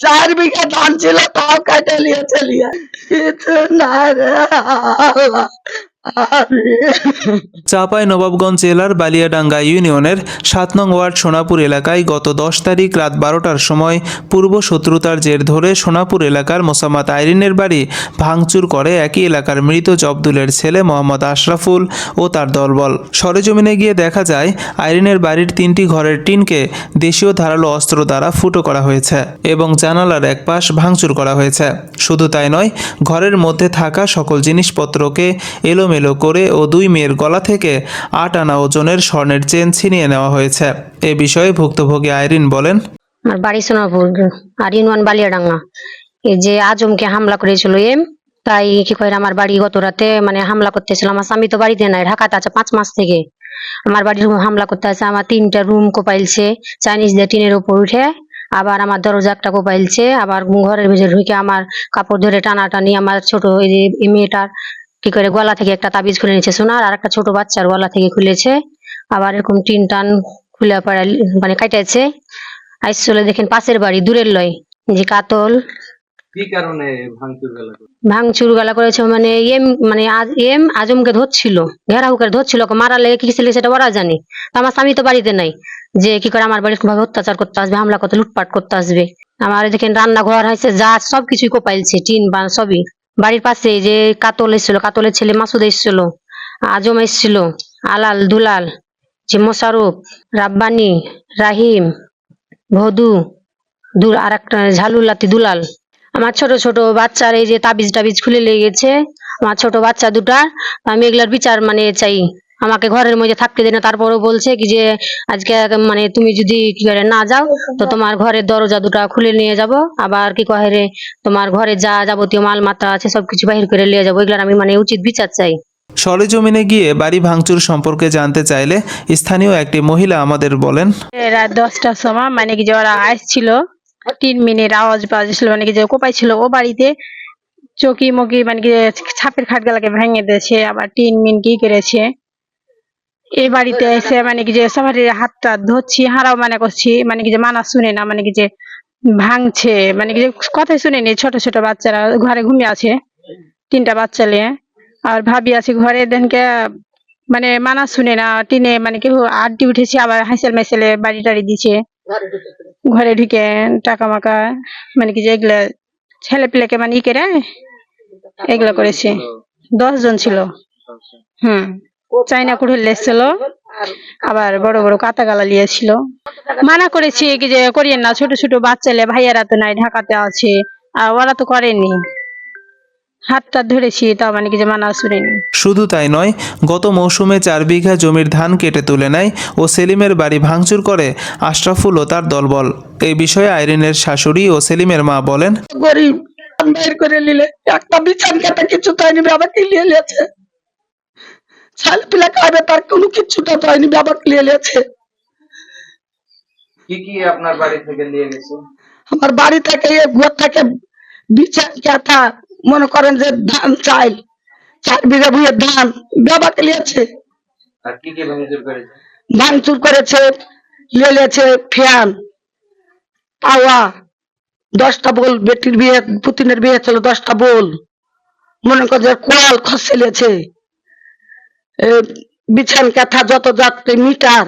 চার বিঘা ধান ছিল তাও কাটে নিয়ে কিছু না রে চাঁপাই নবাবগঞ্জ জেলার বালিয়াডাঙ্গা ইউনিয়নের সাত নং ওয়ার্ড সোনাপুর এলাকায় গত দশ তারিখ রাত বারোটার সময় পূর্ব শত্রুতার জের ধরে সোনাপুর এলাকার মোসাম্মদ আইরিনের বাড়ি ভাঙচুর করে একই এলাকার মৃত জব্দুলের ছেলে মোহাম্মদ আশরাফুল ও তার দলবল। সরেজমিনে গিয়ে দেখা যায়, আইরিনের বাড়ির তিনটি ঘরের টিনকে দেশীয় ধারালো অস্ত্র দ্বারা ফুটো করা হয়েছে এবং জানালার এক পাশ ভাঙচুর করা হয়েছে। শুধু তাই নয়, ঘরের মধ্যে থাকা সকল জিনিসপত্রকে এলোমেলো করে ও দুই মেয়ের গলা থেকে আট আনা ওজনের স্বর্ণের চেন ছিনিয়ে নেওয়া হয়েছে। এ বিষয়ে ভুক্তভোগী আইরিন বলেন, আমার বাড়ি সোনাপুর আর ইউনিয়ন বালিয়াডাঙ্গা। এই যে আজমকে হামলা করেছিল এম, তাই কি করে আমার বাড়ি গত রাতে মানে হামলা করতেছিল। আমার স্বামী তো বাড়িতে নাই, ঢাকাতে আছে পাঁচ মাস থেকে। আমার বাড়ির হামলা করতে আছে, আমার তিনটা রুম কোপাইলছে, চাইনিজ দিয়ে টিনের উপর উঠে, আবার আমার দরজা একটা কোপাইলছে, আবার ঘরের ভিতরে ঢুকে আমার কাপড় ধরে টানাটানি আমার ছোট এই মেয়েটার কি করে গলা থেকে একটা তাবিজ খুলে নিয়েছে সোনার আর একটা ছোট বাচ্চার গলা থেকে খুলেছে। আবার এরকম টিন টান খুলে পড়া মানে কাটাইছে। আইসলে দেখেন পাশের বাড়ি দূরের লয় যে কাতল। কি কারণে ভাঙচুর গেলা ভাঙচুর গালা করেছে মানে এম মানে আজ- এম আজমকে ধরছিল ঘেরাও করে ধরছিল মারা লেগে কি ছিল সেটা ওরা জানে। আমার স্বামী তো বাড়িতে নাই যে কি করে আমার বাড়ির ভাবে অত্যাচার করতে আসবে হামলা করতে লুটপাট করতে আসবে। আমার দেখেন রান্নাঘর হয়েছে যা সবকিছুই কোপাইলছে টিন বা সবই। বাড়ির পাশে যে কাতল এসেছিল, কাতলের ছেলে মাসুদ এসেছিল, আজম এসেছিল, আলাল, দুলাল, যে মোশারুফ রাব্বানি, রাহিম, ভদু, দুল আর একটা ঝালুল্লাতি দুলাল। আমার ছোট ছোট বাচ্চার এই যে তাবিজ টাবিজ খুলে লেগেছে। আমার ছোট বাচ্চা দুটা, আমি এগুলার বিচার মানে চাই। আমাকে ঘরের মধ্যে থাকতে দেয় না। তারপরেও বলছে কি যে আজকে মানে তুমি যদি কি করে না যাও তো তোমার ঘরের দরজা দুটা খুলে নিয়ে যাব। আবার কি কহে রে তোমার ঘরে যা যাবতীয় মাল মাত্রা আছে সবকিছু বাহির করে নিয়ে যাব। এগুলো আমি মানে উচিত বিচার চাই। সরেজমিনে গিয়ে বাড়ি ভাঙচুর সম্পর্কে জানতে চাইলে স্থানীয় একটি মহিলা আমাদের বলেন রাত দশটার সময় মানে কি যে ওরা আসছিল তিন মিনিট আওয়াজ পাওয়া যাচ্ছিল মানে কি যে কোপাই ছিল। ও বাড়িতে চকি মকি মানে কি ছাপের খাট গুলাকে ভেঙে দিয়েছে আবার টিন মিন কি করেছে। এই বাড়িতে এসে মানে কি যে সবার হাতটা ধরছি হারাও মানে করছি মানে কি যে মানা শুনে না মানে কি যে ভাঙছে মানে কি যে কথাই শুনেনি ছোট ছোট বাচ্চারা ঘরে ঘুমিয়ে আছে তিনটা বাচ্চা নিয়ে। আর ভাবি আছে ঘরে দেনকে মানে মানা শুনে না টিনে মানে কেউ আড্ডি উঠেছে আবার হাসেল মেসেলে বাড়ি টাড়ি দিছে। ঘরে ঢুকে টাকা মাকা মানে কি যে এগুলা ছেলে পেলেকে মানে ই করে এগুলা করেছে। দশ জন ছিল। হুম। চাইনা কুড়ে লেসছিল আবার বড় বড় কাতা গালা লিয়েছিল। মানা করেছি কি যে করিয়েন না ছোট ছোট বাচ্চালে ভাইয়ারা তো নাই ঢাকাতে আছে আর ওরা তো করেনি। হাতটা ধরেছি তা মানে কি যে মানা শুনেনি শুধু তাই নয় গত মৌসুমে চার বিঘা জমির ধান কেটে তুলে নেয় ও সেলিমের বাড়ি ভাঙচুর করে আশরাফুল ও তার দলবল। এই বিষয়ে আইরিনের শাশুড়ি ও সেলিমের মা বলেন গরিব বের করে নিলে একটা বিছান কাটা কিছু তো হয়নি বাবাকে নিয়ে নিয়েছে? ছেলে পিলা খাবে তার কোনো হয়নি বাবাকে নিয়ে নিয়েছে। কি কি আপনার বাড়ি থেকে নিয়ে গেছে? আমার বাড়ি থেকে ঘর থেকে বিছান কাটা মনে করেন যে ধান চাই চার বিঘা ভুঁয়ের ধান বাবাকে নিয়েছে। আর কি কি ভাঙচুর করেছে? ভাঙচুর করেছে ফ্যান তাওয়া দশটা বোল বেটির বিয়ে পুতিনের বিয়ে ছিল দশটা বোল। মনে কর যে কোয়াল খসে এ, বিছান কাঁথা যত যাত্রী মিটার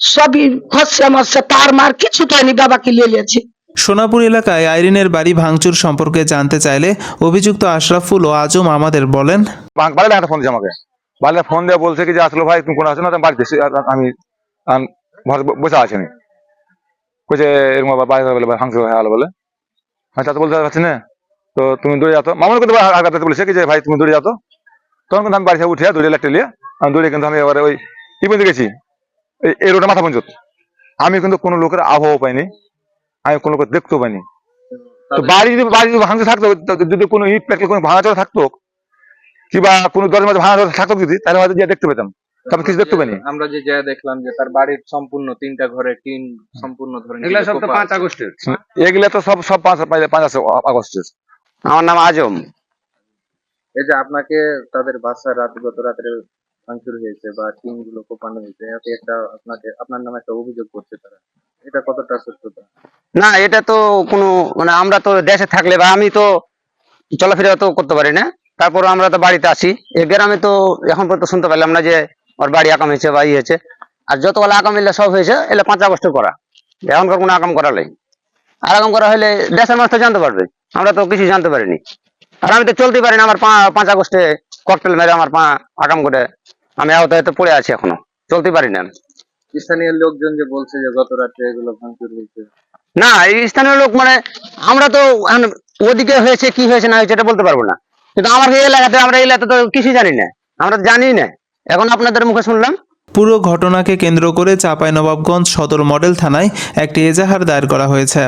সবই খসে মরছে তার মার কিছু তো হয়নি বাবাকে নিয়ে নিয়েছে। সোনাপুর এলাকায় আইরিনের বাড়ি ভাঙচুর সম্পর্কে জানতে চাইলে অভিযুক্ত আশরাফুল ও আজম আমাদের বলেন। বাড়িতে একটা ফোন দিয়েছে আমাকে। বাড়িতে ফোন দিয়ে বলছে কি যে আসলে ভাই তুমি কোনো আছো না? আমি বাড়িতে আমি বসে আছি আমি। কইছে এরকম আবার বাড়ি বলে ভাঙছে হয়ে গেলো বলে। আমি তা তো বলতে পারছি না। তো তুমি দৌড়ে যাতো মামুন কিন্তু আগে বলেছে কি যে ভাই তুমি দৌড়ে যাতো তখন কিন্তু আমি বাড়ি থেকে উঠে দৌড়ে লাগতে আমি দৌড়ে কিন্তু আমি এবারে ওই কি বলতে গেছি। এই- রোডে মাথা পঞ্চত আমি কিন্তু কোনো লোকের আবহাওয়া পাইনি। আমি কোনো লোকের দেখতেও পাইনি। তো বাড়ি যদি বাড়ি যদি ভাঙতে থাকতো যদি কোনো ইট প্যাকেট কোনো ভাঙা চড়া থাকতো কিংবা কোনো দরজার মধ্যে ভাঙা চড়া থাকতো যদি তাহলে হয়তো গিয়ে দেখতে পেতাম। তবে কিছু দেখতে পাইনি। আমরা যে যা দেখলাম যে তার বাড়ির সম্পূর্ণ তিনটা ঘরে টিন সম্পূর্ণ ধরে এগুলা সব তো পাঁচ আগস্টের। এগুলা তো সব সব পাঁচ পাঁচ পাঁচ আছে আগস্টের। আমার নাম আজম। এই যে আপনাকে তাদের বাসা রাত গত রাত্রে ভাঙচুর হয়েছে বা টিনগুলো কোপানো হয়েছে, এতে একটা আপনাকে, আপনার নামে একটা অভিযোগ করছে তারা। এটা কতটা সত্যতা? না, এটা তো কোনো মানে আমরা তো দেশে থাকলে বা আমি তো চলাফেরা তো করতে পারি না। তারপর আমরা তো বাড়িতে আসি এ গ্রামে তো এখন পর্যন্ত শুনতে পারলাম না যে ওর বাড়ি আকাম হয়েছে বা ই হয়েছে। আর যতগুলো আকাম এলে সব হয়েছে, এলে পাঁচ আগস্ট করা। এখনকার কোনো আকাম করা নেই। আর আকাম করা হলে দেশের মানুষ তো জানতে পারবে। আমরা তো কিছু জানতে পারিনি। আর আমি তো চলতে পারি না আমার পা পাঁচ আগস্টে ককটেল মেরে আমার পা আকাম করে। আমি আহত হয়তো পড়ে আছি এখনও চলতে পারি না স্থানীয় লোকজন যে বলছে যে গত রাত্রে এগুলো ভাঙচুর হয়েছে। না এই স্থানীয় লোক মানে আমরা তো ওদিকে হয়েছে কি হয়েছে না হয়েছে এটা বলতে পারব না। কিন্তু আমার এই এলাকাতে আমরা এই এলাকাতে তো কিছু জানি না আমরা তো জানি না। এখন আপনাদের মুখে শুনলাম। পুরো ঘটনাকে কেন্দ্র করে চাঁপাইনবাবগঞ্জ সদর মডেল থানায় একটি এজাহার দায়ের করা হয়েছে।